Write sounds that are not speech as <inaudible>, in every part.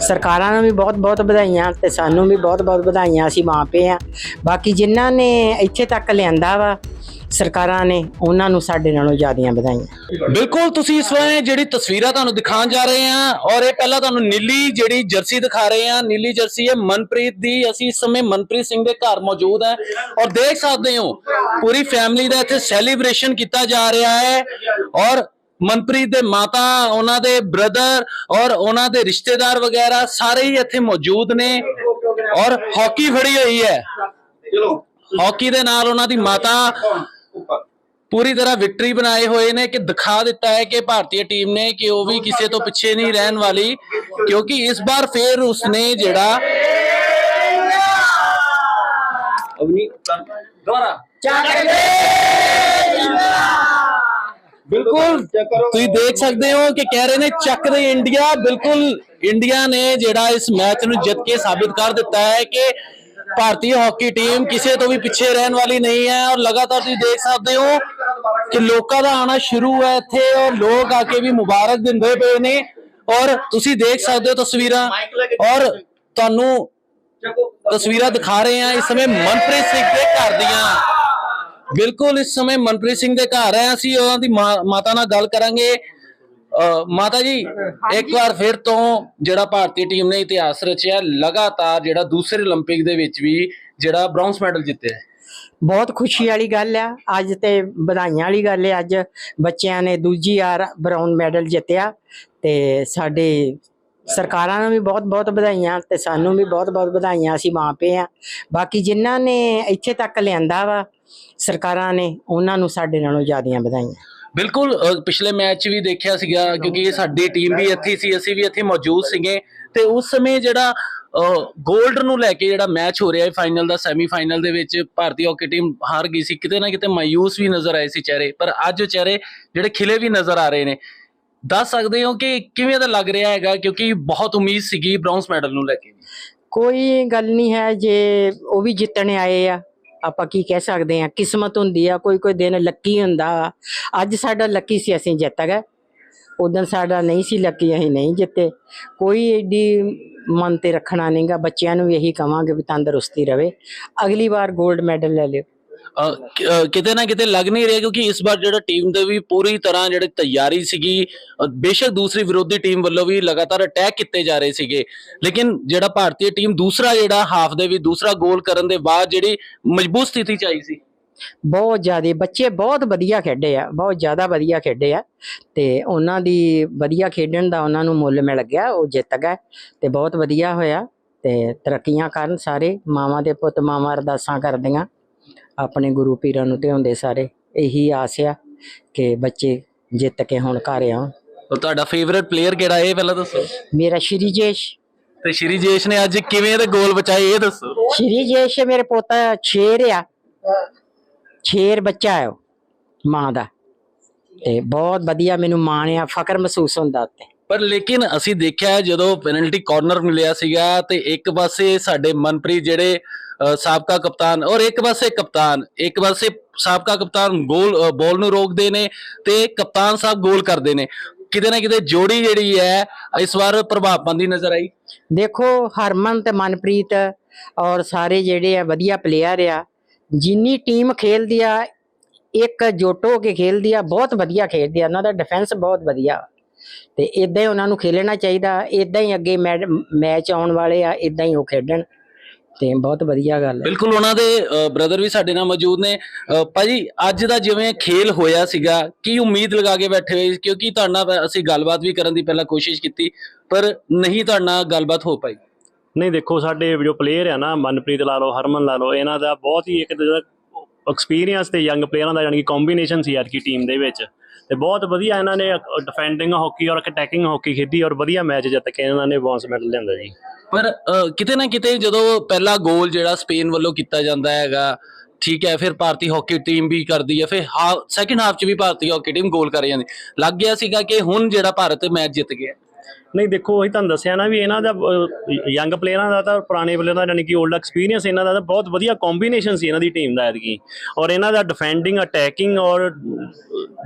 ਸਰਕਾਰਾਂ ਨੂੰ ਵੀ ਬਹੁਤ ਬਹੁਤ ਵਧਾਈਆਂ ਤੇ ਸਾਨੂੰ ਵੀ ਬਹੁਤ ਬਹੁਤ ਵਧਾਈਆਂ, ਅਸੀਂ ਮਾਪੇ ਆ ਬਾਕੀ ਜਿਨ੍ਹਾਂ ਨੇ ਇੱਥੇ ਤੱਕ ਲਿਆਂਦਾ ਵਾ, ਸਰਕਾਰਾਂ ਨੇ ਉਹਨਾਂ ਨੂੰ ਸਾਡੇ ਨਾਲੋਂ ਜ਼ਿਆਦੀਆਂ ਵਧਾਈਆਂ। ਬਿਲਕੁਲ, ਤੁਸੀਂ ਇਸ ਵੇਲੇ ਜਿਹੜੀ ਤਸਵੀਰਾਂ ਤੁਹਾਨੂੰ ਦਿਖਾਉਣ ਜਾ ਰਹੇ ਹਾਂ, ਔਰ ਇਹ ਪਹਿਲਾਂ ਤੁਹਾਨੂੰ ਨੀਲੀ ਜਿਹੜੀ ਜਰਸੀ ਦਿਖਾ ਰਹੇ ਹਾਂ, ਨੀਲੀ ਜਰਸੀ ਹੈ ਮਨਪ੍ਰੀਤ ਦੀ। ਅਸੀਂ ਇਸ ਸਮੇਂ ਮਨਪ੍ਰੀਤ ਸਿੰਘ ਦੇ ਘਰ ਮੌਜੂਦ ਹਾਂ, ਔਰ ਦੇਖ ਸਕਦੇ ਹੋ, ਪੂਰੀ ਫੈਮਿਲੀ ਦਾ ਇੱਥੇ ਸੈਲੀਬ੍ਰੇਸ਼ਨ ਕੀਤਾ ਜਾ ਰਿਹਾ ਹੈ, ਔਰ ਮਨਪ੍ਰੀਤ ਦੇ ਮਾਤਾ ਉਹਨਾਂ ਦੇ ਬ੍ਰਦਰ ਔਰ ਉਹਨਾਂ ਦੇ ਰਿਸ਼ਤੇਦਾਰ ਵਗੈਰਾ ਸਾਰੇ ਹੀ ਇੱਥੇ ਮੌਜੂਦ ਨੇ ਔਰ ਹਾਕੀ ਫੜੀ ਹੋਈ ਹੈ। ਹਾਕੀ ਦੇ ਨਾਲ ਉਹਨਾਂ ਦੀ ਮਾਤਾ ਪੂਰੀ ਤਰ੍ਹਾਂ ਵਿਕਟਰੀ ਬਣਾਏ ਹੋਏ ਨੇ ਕਿ ਦਿਖਾ ਦਿੱਤਾ ਹੈ ਕਿ ਭਾਰਤੀ ਟੀਮ ਨੇ ਕਿ ਉਹ ਵੀ ਕਿਸੇ ਤੋਂ ਪਿੱਛੇ ਨਹੀਂ ਰਹਿਣ ਵਾਲੀ ਕਿਉਂਕਿ ਇਸ ਵਾਰ ਫੇਰ ਉਸਨੇ ਜਿਹੜਾ ਅਵਨੀ ਦੁਆਰਾ। ਬਿਲਕੁਲ। ਤੁਸੀਂ ਦੇਖ ਸਕਦੇ ਹੋ ਕਿ ਕਹਿ ਰਹੇ ਨੇ ਚੱਕ ਦੇ ਇੰਡੀਆ। ਬਿਲਕੁਲ ਇੰਡੀਆ ਨੇ ਜਿਹੜਾ ਇਸ ਮੈਚ ਨੂੰ ਜਿੱਤ ਕੇ ਸਾਬਿਤ ਕਰ ਦਿੱਤਾ ਹੈ ਕਿ ਭਾਰਤੀ ਹਾਕੀ ਟੀਮ ਕਿਸੇ ਤੋਂ ਵੀ ਪਿੱਛੇ ਰਹਿਣ ਵਾਲੀ ਨਹੀਂ ਹੈ ਔਰ ਲਗਾਤਾਰ ਤੁਸੀਂ ਦੇਖ ਸਕਦੇ ਹੋ ਕਿ ਲੋਕਾਂ ਦਾ ਆਣਾ ਸ਼ੁਰੂ ਹੈ ਇੱਥੇ ਔਰ ਲੋਕ ਆ ਕੇ ਵੀ ਮੁਬਾਰਕ ਦਿੰਦੇ ਪਏ ਨੇ। ਔਰ ਤੁਸੀਂ ਦੇਖ ਸਕਦੇ ਹੋ ਤਸਵੀਰਾਂ ਔਰ ਤੁਹਾਨੂੰ ਤਸਵੀਰਾਂ ਦਿਖਾ ਰਹੇ ਹਾਂ ਇਸ ਸਮੇਂ ਮਨਪ੍ਰੀਤ ਸਿੰਘ ਦੇ ਘਰ ਦੀਆਂ। ਬਿਲਕੁਲ ਇਸ ਸਮੇਂ ਮਨਪ੍ਰੀਤ ਸਿੰਘ ਦੇ ਘਰ ਹੈ ਅਸੀਂ ਉਹਨਾਂ ਦੀ ਮਾਂ- ਮਾਤਾ ਨਾਲ ਗੱਲ ਕਰਾਂਗੇ ਅਹ ਮਾਤਾ ਜੀ ਇੱਕ ਵਾਰ ਫਿਰ ਤੋਂ ਜਿਹੜਾ ਭਾਰਤੀ ਟੀਮ ਨੇ ਇਤਿਹਾਸ ਰਚਿਆ ਲਗਾਤਾਰ ਜਿਹੜਾ ਦੂਸਰੇ 올림픽 ਦੇ ਵਿੱਚ ਵੀ ਜਿਹੜਾ ਬ੍ਰੌਂਜ਼ ਮੈਡਲ ਜਿੱਤਿਆ ਹੈ ਬਹੁਤ ਖੁਸ਼ੀ ਵਾਲੀ ਗੱਲ ਆ ਅੱਜ ਤੇ ਵਧਾਈਆਂ ਵਾਲੀ ਗੱਲ ਹੈ ਅੱਜ ਬੱਚਿਆਂ ਨੇ ਦੂਜੀ ਵਾਰ ਬ੍ਰਾਊਨ ਮੈਡਲ ਜਿੱਤਿਆ ਤੇ ਸਾਡੇ ਸਰਕਾਰਾਂ ਨੂੰ ਵੀ ਬਹੁਤ ਬਹੁਤ ਵਧਾਈਆਂ ਤੇ ਸਾਨੂੰ ਵੀ ਬਹੁਤ ਬਹੁਤ ਵਧਾਈਆਂ, ਅਸੀਂ ਮਾਪੇ ਆ ਬਾਕੀ ਜਿਨ੍ਹਾਂ ਨੇ ਇੱਥੇ ਤੱਕ ਲਿਆਂਦਾ ਵਾ, ਸਰਕਾਰਾਂ ਨੇ, ਉਹਨਾਂ ਨੂੰ ਸਾਡੇ ਨਾਲੋਂ ਜ਼ਿਆਦੀਆਂ ਵਧਾਈਆਂ। ਬਿਲਕੁਲ ਅਹ ਪਿਛਲੇ ਮੈਚ ਵੀ ਦੇਖਿਆ ਸੀਗਾ, ਕਿਉਂਕਿ ਸਾਡੀ ਟੀਮ ਵੀ ਇੱਥੇ ਸੀ, ਅਸੀਂ ਵੀ ਇੱਥੇ ਮੌਜੂਦ ਸੀਗੇ। ਤੇ ਉਸ ਸਮੇਂ ਜਿਹੜਾ 골ਡ ਨੂੰ ਲੈ ਕੇ ਜਿਹੜਾ ਮੈਚ ਹੋ ਰਿਹਾ ਹੈ, ਫਾਈਨਲ ਦਾ, ਸੈਮੀਫਾਈਨਲ ਦੇ ਵਿੱਚ, ਭਾਰਤੀ ਹਾਕੀ ਟੀਮ ਹਾਰ ਗਈ ਸੀ, ਕਿਤੇ ਨਾ ਕਿਤੇ ਮਾਯੂਸ ਵੀ ਨਜ਼ਰ ਆਏ ਸੀ ਚਿਹਰੇ। ਪਰ ਅੱਜ ਉਹ ਚਿਹਰੇ ਜਿਹੜੇ ਖਿਲੇ ਵੀ ਨਜ਼ਰ ਆ ਰਹੇ ਨੇ। ਦੱਸ ਸਕਦੇ ਹੋ ਕਿ ਕਿਵੇਂ ਦਾ ਲੱਗ ਰਿਹਾ ਹੈਗਾ? ਕਿਉਂਕਿ ਬਹੁਤ ਉਮੀਦ ਸੀਗੀ ਬ੍ਰੌਂਜ਼ ਮੈਡਲ ਨੂੰ ਲੈ ਕੇ ਕੋਈ ਗੱਲ ਨਹੀਂ ਹੈ, ਜੇ ਉਹ ਵੀ ਜਿੱਤਣ ਆਏ ਆ, ਆਪਾਂ ਕੀ ਕਹਿ ਸਕਦੇ ਆ ਕਿਸਮਤ ਹੁੰਦੀ ਆ, ਕੋਈ ਕੋਈ ਦਿਨ ਲੱਕੀ ਹੁੰਦਾ ਅੱਜ ਸਾਡਾ ਲੱਕੀ ਸੀ, ਅਸੀਂ ਜਿੱਤ ਗਏ। ਉਦੋਂ ਸਾਡਾ ਨਹੀਂ ਸੀ ਲੱਕੀ, ਅਸੀਂ ਨਹੀਂ ਜਿੱਤੇ। ਕੋਈ ਏਡੀ ਮਨ ਤੇ ਰੱਖਣਾ ਨਹੀਂਗਾ ਬੱਚਿਆਂ ਨੂੰ ਵੀ ਇਹੀ ਕਵਾਂਗੇ ਵੀ ਤੰਦਰੁਸਤੀ ਰਵੇ। ਅਗਲੀ ਵਾਰ 골ਡ ਮੈਡਲ ਲੈ ਲਿਓ। ਕਿਤੇ ਨਾ ਕਿਤੇ ਲੱਗ ਨਹੀਂ ਰਿਹਾ ਕਿਉਂਕਿ ਇਸ ਵਾਰ ਜਿਹੜਾ ਟੀਮ ਦੇ ਵੀ ਪੂਰੀ ਤਰ੍ਹਾਂ ਜਿਹੜੀ ਤਿਆਰੀ ਸੀਗੀ ਬੇਸ਼ੱਕ ਦੂਸਰੀ ਵਿਰੋਧੀ ਟੀਮ ਵੱਲੋਂ ਵੀ ਲਗਾਤਾਰ ਅਟੈਕ ਕੀਤੇ ਜਾ ਰਹੇ ਸੀਗੇ। ਲੇਕਿਨ ਜਿਹੜਾ ਭਾਰਤੀ ਟੀਮ ਦੂਸਰਾ ਜਿਹੜਾ ਹਾਫ ਦੇ ਵੀ ਦੂਸਰਾ ਗੋਲ ਕਰਨ ਦੇ ਬਾਅਦ ਜਿਹੜੀ ਮਜ਼ਬੂਤ ਸਥਿਤੀ ਚ ਆਈ ਸੀ। ਬਹੁਤ ਜ਼ਿਆਦਾ ਬੱਚੇ ਬਹੁਤ ਵਧੀਆ ਖੇਡੇ ਆ, ਬਹੁਤ ਜ਼ਿਆਦਾ ਵਧੀਆ ਖੇਡੇ ਆ ਤੇ ਉਹਨਾਂ ਦੀ ਵਧੀਆ ਖੇਡਣ ਦਾ ਉਹਨਾਂ ਨੂੰ ਮੁੱਲ ਮਿਲ ਗਿਆ, ਉਹ ਜਿੱਤ ਗਏ ਤੇ ਬਹੁਤ ਵਧੀਆ ਹੋਇਆ ਤੇ ਤਰੱਕੀਆਂ ਕਰਨ ਸਾਰੇ ਮਾਵਾਂ ਦੇ ਪੁੱਤ ਮਾਵਾਂ ਅਰਦਾਸਾਂ ਕਰਦੀਆਂ। ਆਪਣੇ ਗੁਰੂ ਪੀਰਾਂ ਨੂੰ ਧਿਆਉਂਦੇ ਸਾਰੇ। ਇਹੀ ਆਸ ਆ ਕਿ ਬੱਚੇ ਜਿੱਤ ਕੇ ਹੁਣ ਘਰ ਆਉਣ। ਤੁਹਾਡਾ ਫੇਵਰਿਟ ਪਲੇਅਰ ਕਿਹੜਾ ਇਹ ਪਹਿਲਾਂ ਦੱਸੋ। ਮੇਰਾ ਸ਼੍ਰੀ ਜੇਸ਼। ਤੇ ਸ਼੍ਰੀ ਜੇਸ਼ ਨੇ ਅੱਜ ਕਿਵੇਂ ਦੇ ਗੋਲ ਬਚਾਏ ਇਹ ਦੱਸੋ। ਸ਼੍ਰੀ ਜੇਸ਼ ਮੇਰੇ ਪੁੱਤ ਸ਼ੇਰ ਆ। ਸ਼ੇਰ ਬੱਚਾ ਹੈ ਉਹ ਮਾਂ ਦਾ। ਤੇ ਬਹੁਤ ਵਧੀਆ ਮੈਨੂੰ ਮਾਣ ਆ ਫਖਰ ਮਹਿਸੂਸ ਹੁੰਦਾ ਉੱਤੇ ਪਰ ਲੇਕਿਨ ਅਸੀਂ ਦੇਖਿਆ ਜਦੋਂ ਪੈਨਲਟੀ ਕਾਰਨਰ ਮਿਲਿਆ ਸੀਗਾ ਤੇ ਇੱਕ ਪਾਸੇ ਸਾਡੇ ਮਨਪ੍ਰੀਤ ਜਿਹੜੇ ਸਾਬਕਾ ਕਪਤਾਨ ਔਰ ਇੱਕ ਪਾਸੇ ਕਪਤਾਨ ਇੱਕ ਪਾਸੇ ਸਾਬਕਾ ਕਪਤਾਨ ਗੋਲ ਅਹ, ਨੂੰ ਰੋਕਦੇ ਨੇ ਤੇ ਕਪਤਾਨ ਸਾਹਿਬ ਗੋਲ ਕਰਦੇ ਨੇ। ਕਿਤੇ ਨਾ ਕਿਤੇ ਜੋੜੀ ਜਿਹੜੀ ਹੈ ਇਸ ਵਾਰ ਪ੍ਰਭਾਵ ਪਾਉਂਦੀ ਨਜ਼ਰ ਆਈ। ਦੇਖੋ ਹਰਮਨ ਤੇ ਮਨਪ੍ਰੀਤ ਔਰ ਸਾਰੇ ਜਿਹੜੇ ਆ ਵਧੀਆ ਪਲੇਅਰ ਆ ਜਿੰਨੀ ਟੀਮ ਖੇਲਦੀ ਆ ਇੱਕ ਜੁੱਟ ਹੋ ਕੇ ਖੇਲਦੀ ਆ ਬਹੁਤ ਵਧੀਆ ਖੇਡਦੀ ਆ। ਉਹਨਾਂ ਦਾ ਡਿਫੈਂਸ ਬਹੁਤ ਵਧੀਆ। ਤੇ ਇਦਾਂ ਹੀ ਉਹਨਾਂ ਨੂੰ ਖੇਲਣਾ ਚਾਹੀਦਾ। ਇਦਾਂ ਹੀ ਅੱਗੇ ਮੈਚ ਆਉਣ ਵਾਲੇ ਆ ਇਦਾਂ ਹੀ ਉਹ ਖੇਡਣ। ਤੇ ਬਹੁਤ ਵਧੀਆ ਗੱਲ ਹੈ। ਬਿਲਕੁਲ ਉਹਨਾਂ ਦੇ ਬ੍ਰਦਰ ਵੀ ਸਾਡੇ ਨਾਲ ਮੌਜੂਦ ਨੇ। ਭਾਜੀ ਅੱਜ ਦਾ ਜਿਵੇਂ ਖੇਲ ਹੋਇਆ ਸੀਗਾ ਕੀ ਉਮੀਦ ਲਗਾ ਕੇ ਬੈਠੇ ਹੋਏ? ਕਿਉਂਕਿ ਤੁਹਾਡੇ ਨਾਲ ਅਸੀਂ ਗੱਲਬਾਤ ਵੀ ਕਰਨ ਦੀ ਪਹਿਲਾਂ ਕੋਸ਼ਿਸ਼ ਕੀਤੀ ਪਰ ਨਹੀਂ ਤੁਹਾਡੇ ਨਾਲ ਗੱਲਬਾਤ ਹੋ ਪਾਈ। ਨਹੀਂ ਦੇਖੋ ਸਾਡੇ ਜੋ ਪਲੇਅਰ ਆ ਨਾ ਮਨਪ੍ਰੀਤ ਲਾ ਲਓ ਹਰਮਨ ਲਾ ਲਓ ਇਹਨਾਂ ਦਾ ਬਹੁਤ ਹੀ ਇੱਕ ਜਿਹੜਾ ਐਕਸਪੀਰੀਅੰਸ ਤੇ ਯੰਗ ਪਲੇਅਰਾਂ ਦਾ ਯਾਨੀ ਕਿ ਕੰਬੀਨੇਸ਼ਨ ਸੀ ਅੱਜ ਦੀ ਟੀਮ ਦੇ ਵਿੱਚ। ਤੇ ਬਹੁਤ ਵਧੀਆ ਇਹਨਾਂ ਨੇ ਡਿਫੈਂਡਿੰਗ ਹਾਕੀ ਔਰ ਅਟੈਕਿੰਗ ਹਾਕੀ ਖੇਡੀ ਔਰ ਵਧੀਆ ਮੈਚ ਜਿੱਤ ਕੇ ਇਹਨਾਂ ਨੇ ਬ੍ਰੌਂਜ਼ ਮੈਡਲ ਲਿਆਂਦਾ ਜੀ। ਪਰ ਕਿਤੇ ਨਾ ਕਿਤੇ ਜਦੋਂ ਪਹਿਲਾ ਗੋਲ ਜਿਹੜਾ ਸਪੇਨ ਵੱਲੋਂ ਕੀਤਾ ਜਾਂਦਾ ਹੈਗਾ, ਠੀਕ ਹੈ, ਫਿਰ ਭਾਰਤੀ ਹਾਕੀ ਟੀਮ ਵੀ ਕਰਦੀ ਹੈ, ਫਿਰ ਹਾਫ ਸੈਕਿੰਡ ਹਾਫ ਚ ਵੀ ਭਾਰਤੀ ਹਾਕੀ ਟੀਮ ਗੋਲ ਕਰ ਜਾਂਦੀ। ਲੱਗ ਗਿਆ ਸੀਗਾ ਕਿ ਹੁਣ ਜਿਹੜਾ ਭਾਰਤ ਮੈਚ ਜਿੱਤ ਗਿਆ। ਨਹੀਂ, ਦੇਖੋ, ਉਹੀ ਤੁਹਾਨੂੰ ਦੱਸਿਆ ਨਾ ਵੀ ਇਹਨਾਂ ਦਾ ਯੰਗ ਪਲੇਅਰਾਂ ਦਾ ਤਾਂ, ਪੁਰਾਣੇ ਪਲੇਅਰਾਂ ਦਾ ਯਾਨੀ ਕਿ 올ਡ ਐਕਸਪੀਰੀਅੰਸ ਇਹਨਾਂ ਦਾ ਤਾਂ ਬਹੁਤ ਵਧੀਆ ਕੰਬੀਨੇਸ਼ਨ ਸੀ ਇਹਨਾਂ ਦੀ ਟੀਮ ਦਾ ਐਤਕੀ। ਔਰ ਇਹਨਾਂ ਦਾ ਡਿਫੈਂਡਿੰਗ ਅਟੈਕਿੰਗ ਔਰ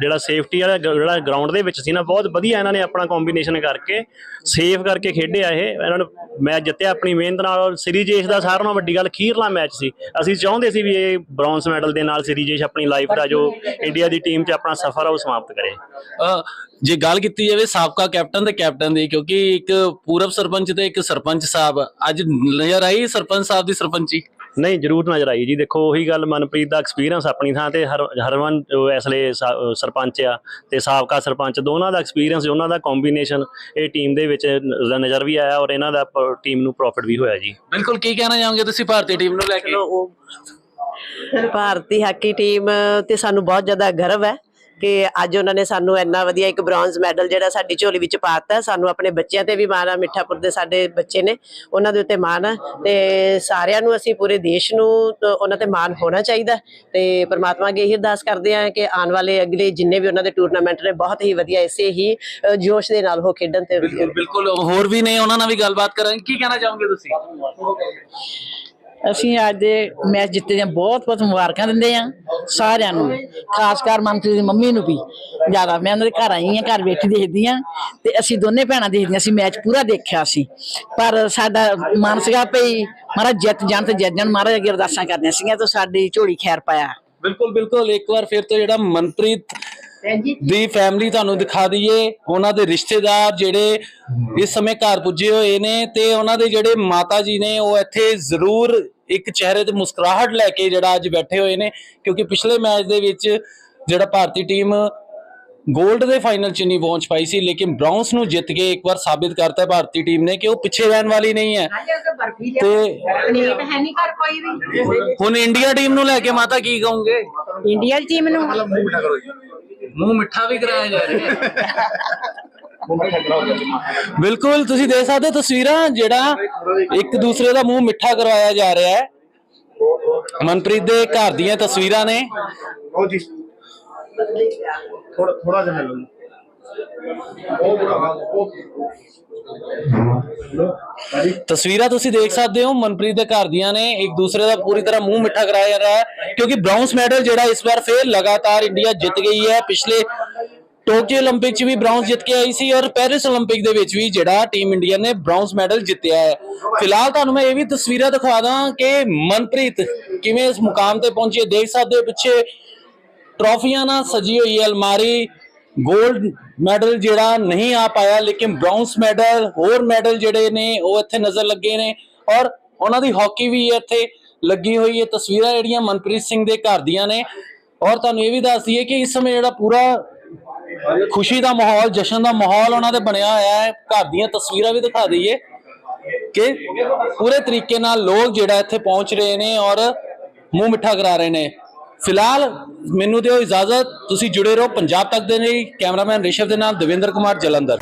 ਜਿਹੜਾ ਸੇਫਟੀ ਵਾਲਾ ਜਿਹੜਾ ਗਰਾਊਂਡ ਦੇ ਵਿੱਚ ਸੀ ਨਾ, ਬਹੁਤ ਵਧੀਆ ਇਹਨਾਂ ਨੇ ਆਪਣਾ ਕੰਬੀਨੇਸ਼ਨ ਕਰਕੇ ਸੇਫ ਕਰਕੇ ਖੇਡਿਆ ਇਹ। ਇਹਨਾਂ ਨੇ ਮੈਚ ਜਿੱਤਿਆ ਆਪਣੀ ਮਿਹਨਤ ਨਾਲ ਔਰ ਸਿਰੀਜੇਸ਼ ਦਾ ਸਾਰਿਆਂ ਨਾਲੋਂ ਵੱਡੀ ਗੱਲ ਖੀਰਲਾ ਮੈਚ ਸੀ। ਅਸੀਂ ਚਾਹੁੰਦੇ ਸੀ ਵੀ ਇਹ ਬ੍ਰੌਂਜ਼ ਮੈਡਲ ਦੇ ਨਾਲ ਸਿਰੀਜੇਸ਼ ਆਪਣੀ ਲਾਈਫ ਦਾ ਜੋ ਇੰਡੀਆ ਦੀ ਟੀਮ 'ਚ ਆਪਣਾ ਸਫ਼ਰ ਆ, ਉਹ ਸਮਾਪਤ ਕਰੇ। ਜੇ ਗੱਲ ਕੀਤੀ ਜਾਵੇ ਸਾਬਕਾ ਕੈਪਟਨ ਤੇ ਕੈਪਟਨ ਦੀ ਕਿਉਂਕਿ ਇੱਕ ਪੂਰਬ ਸਰਪੰਚ ਤੇ ਇੱਕ ਸਰਪੰਚ ਸਾਹਿਬ ਅੱਜ ਨਜ਼ਰ ਆਈ ਸਰਪੰਚ ਸਾਹਿਬ ਦੀ ਸਰਪੰਚੀ? ਨਹੀਂ ਜਰੂਰ ਨਜ਼ਰ ਆਈ ਜੀ। ਦੇਖੋ ਉਹੀ ਗੱਲ ਮਨਪ੍ਰੀਤ ਦਾ ਐਕਸਪੀਰੀਅੰਸ ਆਪਣੀ ਥਾਂ ਤੇ ਹਰ ਹਰਮਨ ਜੋ ਇਸ ਲਈ ਸਰਪੰਚ ਆ ਤੇ ਸਾਬਕਾ ਸਰਪੰਚ ਦੋਨਾਂ ਦਾ ਐਕਸਪੀਰੀਅੰਸ ਉਹਨਾਂ ਦਾ ਕੰਬੀਨੇਸ਼ਨ ਇਹ ਟੀਮ ਦੇ ਵਿੱਚ ਨਜ਼ਰ ਵੀ ਆਇਆ ਔਰ ਇਹਨਾਂ ਦਾ ਟੀਮ ਨੂੰ ਪ੍ਰੋਫਿਟ ਵੀ ਹੋਇਆ ਜੀ। ਬਿਲਕੁਲ ਕੀ ਕਹਿਣਾ ਚਾਹੋਗੇ ਤੁਸੀਂ ਭਾਰਤੀ ਟੀਮ ਨੂੰ ਲੈ ਕੇ? ਭਾਰਤੀ ਹਾਕੀ ਟੀਮ ਤੇ ਸਾਨੂੰ ਬਹੁਤ ਜ਼ਿਆਦਾ ਗਰਵ ਹੈ। ਕਿ ਅੱਜ ਉਹਨਾਂ ਨੇ ਸਾਨੂੰ ਇੰਨਾ ਵਧੀਆ ਇੱਕ ਬ੍ਰੌਂਜ਼ ਮੈਡਲ ਜਿਹੜਾ ਸਾਡੀ ਝੋਲੀ ਵਿੱਚ ਪਾਤਾ ਸਾਨੂੰ ਆਪਣੇ ਬੱਚਿਆਂ ਤੇ ਵੀ ਮਾਣ ਆ, ਮਿੱਠਾਪੁਰ ਦੇ ਸਾਡੇ ਬੱਚੇ ਨੇ, ਉਹਨਾਂ ਦੇ ਉੱਤੇ ਮਾਣ ਹੈ ਤੇ ਸਾਰਿਆਂ ਨੂੰ ਅਸੀਂ ਪੂਰੇ ਦੇਸ਼ ਨੂੰ ਉਹਨਾਂ ਤੇ ਮਾਣ ਹੋਣਾ ਚਾਹੀਦਾ। ਤੇ ਪ੍ਰਮਾਤਮਾ ਅੱਗੇ ਇਹ ਅਰਦਾਸ ਕਰਦੇ ਆ ਕਿ ਆਉਣ ਵਾਲੇ ਅਗਲੇ ਜਿੰਨੇ ਵੀ ਉਹਨਾਂ ਦੇ ਟੂਰਨਾਮੈਂਟ ਨੇ, ਬਹੁਤ ਹੀ ਵਧੀਆ ਇਸੇ ਹੀ ਜੋਸ਼ ਦੇ ਨਾਲ ਉਹ ਖੇਡਣ ਤੇ ਬਿਲਕੁਲ ਬਿਲਕੁਲ। ਹੋਰ ਵੀ ਨੇ, ਉਹਨਾਂ ਨਾਲ ਵੀ ਗੱਲਬਾਤ ਕਰਾਂਗੇ। ਕੀ ਕਹਿਣਾ ਚਾਹੋਗੇ ਤੁਸੀਂ? ਅਸੀਂ ਅੱਜ ਦੇ ਮੈਚ ਜਿੱਤੇ ਦੀਆਂ ਬਹੁਤ ਬਹੁਤ ਮੁਬਾਰਕਾਂ ਦਿੰਦੇ ਆ ਸਾਰਿਆਂ ਨੂੰ, ਖਾਸ ਕਰ ਮਨਪ੍ਰੀਤ ਦੀ ਮੰਮੀ ਨੂੰ ਵੀ। ਜ਼ਿਆਦਾ ਮੈਂ ਉਹਨਾਂ ਦੇ ਘਰ ਆਈ ਆ ਘਰ ਬੈਠੀ ਦੇਖਦੀ ਆ ਤੇ ਅਸੀਂ ਦੋਨੇ ਭੈਣਾਂ ਦੇਖਦੀਆਂ ਸੀ, ਮੈਚ ਪੂਰਾ ਦੇਖਿਆ ਸੀ। ਪਰ ਸਾਡਾ ਮਨ ਸੀਗਾ ਭਈ ਮਹਾਰਾਜ ਜਿੱਤ ਜਾਣ ਤੇ ਜਿੱਤ ਜਾਣ, ਮਹਾਰਾਜ ਅੱਗੇ ਅਰਦਾਸਾਂ ਕਰਦੀਆਂ ਸੀਗੀਆਂ ਤਾਂ ਸਾਡੀ ਝੋਲੀ ਖੈਰ ਪਾਇਆ। ਬਿਲਕੁਲ ਬਿਲਕੁਲ। ਇੱਕ ਵਾਰ ਫਿਰ ਤੋਂ ਜਿਹੜਾ ਮਨਪ੍ਰੀਤ ਦੀ ਫੈਮਿਲੀ ਤੁਹਾਨੂੰ ਦਿਖਾ ਦਈਏ, ਉਹਨਾਂ ਦੇ ਰਿਸ਼ਤੇਦਾਰ ਜਿਹੜੇ ਇਸ ਸਮੇਂ ਘਰ ਪੁੱਜੇ ਹੋਏ ਨੇ ਤੇ ਉਹਨਾਂ ਦੇ ਜਿਹੜੇ ਮਾਤਾ ਜੀ ਨੇ, ਉਹ ਇੱਥੇ ਜ਼ਰੂਰ ਇੱਕ ਚਿਹਰੇ ਤੇ ਮੁਸਕਰਾਹਟ ਲੈ ਕੇ ਜਿਹੜਾ ਅੱਜ ਬੈਠੇ ਹੋਏ ਨੇ ਕਿਉਂਕਿ ਪਿਛਲੇ ਮੈਚ ਦੇ ਵਿੱਚ ਜਿਹੜਾ ਭਾਰਤੀ ਟੀਮ 골ਡ ਦੇ ਫਾਈਨਲ ਚ ਨਹੀਂ ਪਹੁੰਚ ਪਾਈ ਸੀ ਲੇਕਿਨ ਬ੍ਰਾਊਨਸ ਨੂੰ ਜਿੱਤ ਕੇ ਇੱਕ ਵਾਰ ਸਾਬਿਤ ਕਰਤਾ ਭਾਰਤੀ ਟੀਮ ਨੇ ਕਿ ਉਹ ਪਿੱਛੇ ਰਹਿਣ ਵਾਲੀ ਨਹੀਂ ਹੈ। ਤੇ ਹੁਣ ਇੰਡੀਆ ਟੀਮ ਨੂੰ ਲੈ ਕੇ ਮਾਤਾ ਕੀ ਕਹੋਗੇ? ਇੰਡੀਆ ਦੀ ਟੀਮ ਨੂੰ। ਮੂੰਹ ਮਿੱਠਾ ਵੀ ਕਰਾਇਆ ਜਾ ਰਿਹਾ ਹੈ। <laughs> ਬਿਲਕੁਲ ਤੁਸੀਂ ਦੇਖ ਸਕਦੇ ਹੋ ਤਸਵੀਰਾਂ ਜਿਹੜਾ ਇੱਕ ਦੂਸਰੇ ਦਾ ਮੂੰਹ ਮਿੱਠਾ ਕਰਵਾਇਆ ਜਾ ਰਿਹਾ ਹੈ। ਮਨਪ੍ਰੀਤ ਦੇ ਘਰ ਦੀਆਂ ਤਸਵੀਰਾਂ ਨੇ। ਉਹ ਜੀ। ਥੋੜਾ ਥੋੜਾ ਜਿਹਾ ਮਿਲ ਲਓ। ਉਹ ਬੜਾ ਉਹ ਤਸਵੀਰਾਂ ਤੁਸੀਂ ਦੇਖ ਸਕਦੇ ਹੋ ਮਨਪ੍ਰੀਤ ਦੇ ਘਰ ਦੀਆਂ ਨੇ। ਇੱਕ ਦੂਸਰੇ ਦਾ ਪੂਰੀ ਤਰ੍ਹਾਂ ਮੂੰਹ ਮਿੱਠਾ ਕਰਾਇਆ ਜਾ ਰਿਹਾ ਹੈ ਕਿਉਂਕਿ ਬ੍ਰਾਊਨਸ ਮੈਡਲ ਜਿਹੜਾ ਇਸ ਵਾਰ ਫੇਰ ਲਗਾਤਾਰ ਇੰਡੀਆ ਜਿੱਤ ਗਈ ਹੈ। ਪਿਛਲੇ ਟੋਕਿਓ 올림픽 'ਚ ਵੀ ਬ੍ਰੌਂਜ਼ ਜਿੱਤ ਕੇ ਆਈ ਸੀ ਔਰ ਪੈਰਿਸ 올림픽 ਦੇ ਵਿੱਚ ਵੀ ਜਿਹੜਾ ਟੀਮ ਇੰਡੀਆ ਨੇ ਬ੍ਰੌਂਜ਼ ਮੈਡਲ ਜਿੱਤਿਆ ਹੈ। ਫਿਲਹਾਲ ਤੁਹਾਨੂੰ ਮੈਂ ਇਹ ਵੀ ਤਸਵੀਰਾਂ ਦਿਖਾ ਦਾਂ ਕਿ ਮਨਪ੍ਰੀਤ ਕਿਵੇਂ ਇਸ ਮੁਕਾਮ ਤੇ ਪਹੁੰਚੀ ਦੇਖ ਸਕਦੇ ਹੋ ਪਿੱਛੇ ਟਰੋਫੀਆਂ ਨਾਲ ਸਜੀ ਹੋਈ ਹੈ ਅਲਮਾਰੀ। ਗੋਲਡ ਮੈਡਲ ਜਿਹੜਾ ਨਹੀਂ ਆ ਪਾਇਆ, ਲੇਕਿਨ ਬ੍ਰੌਂਜ਼ ਮੈਡਲ ਹੋਰ ਮੈਡਲ ਜਿਹੜੇ ਨੇ ਉਹ ਇੱਥੇ ਨਜ਼ਰ ਲੱਗੇ ਨੇ ਔਰ ਉਹਨਾਂ ਦੀ ਹਾਕੀ ਵੀ ਇੱਥੇ ਲੱਗੀ ਹੋਈ ਹੈ। ਤਸਵੀਰਾਂ ਜਿਹੜੀਆਂ ਮਨਪ੍ਰੀਤ ਸਿੰਘ ਦੇ ਘਰ ਦੀਆਂ ਨੇ ਔਰ ਤੁਹਾਨੂੰ ਇਹ ਵੀ ਦੱਸ ਦਈਏ ਕਿ ਇਸ ਸਮੇਂ ਜਿਹੜਾ ਪੂਰਾ ਖੁਸ਼ੀ ਦਾ ਮਾਹੌਲ, ਜਸ਼ਨ ਦਾ ਮਾਹੌਲ ਉਹਨਾਂ ਦੇ ਬਣਿਆ ਹੋਇਆ ਹੈ। ਘਰ ਦੀਆਂ ਤਸਵੀਰਾਂ ਵੀ ਦਿਖਾ ਦਈਏ ਕਿ ਪੂਰੇ ਤਰੀਕੇ ਨਾਲ ਲੋਕ ਜਿਹੜਾ ਇੱਥੇ ਪਹੁੰਚ ਰਹੇ ਨੇ ਔਰ ਮੂੰਹ ਮਿੱਠਾ ਕਰਾ ਰਹੇ ਨੇ। ਫਿਲਹਾਲ ਮੈਨੂੰ ਦਿਓ ਇਜਾਜ਼ਤ, ਤੁਸੀਂ ਜੁੜੇ ਰਹੋ ਪੰਜਾਬ ਤੱਕ ਦੇ ਲਈ। ਕੈਮਰਾਮੈਨ ਰਿਸ਼ਵ ਦੇ ਨਾਲ ਦਵਿੰਦਰ ਕੁਮਾਰ ਜਲੰਧਰ।